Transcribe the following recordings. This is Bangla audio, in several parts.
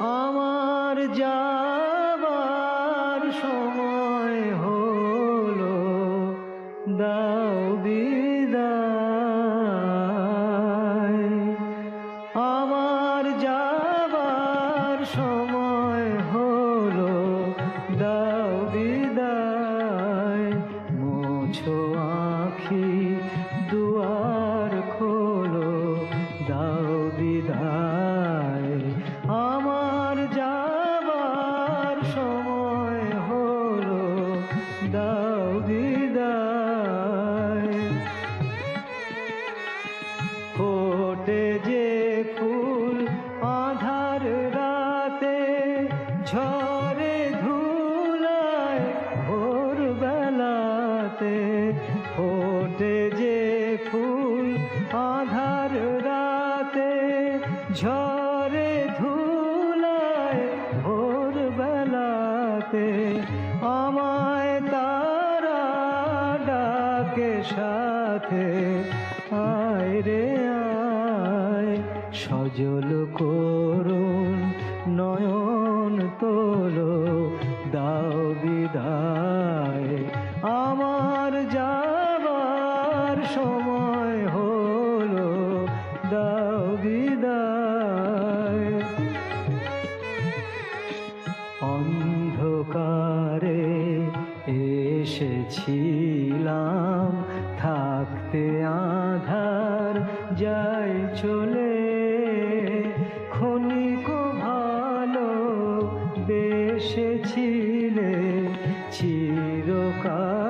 আমার যাবার সময় হলো। দাও বিদায় ঝরে ধুলায় ভোর বেলাতে আমায় তারা ডাকে সাথে। আয় রে আয়, সজল করুন নয়ন তোলো, দাও বিদায়। অন্ধকারে এসেছিলাম। থাকতে আধার যাই চলে। ক্ষণিক ভালো বেসেছিলে চিরকালের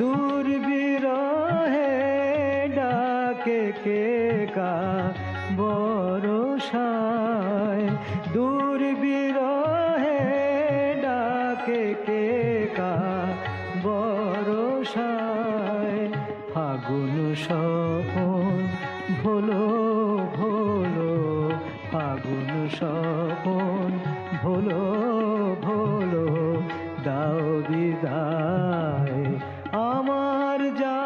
দূর বিরহে ডাকে কে কা বরসায়? দূর বিরহে ডাকে কে কা বরসায়? ফাগুন সপন ভোলো ভোলো, ফাগুন সপন তোমার যা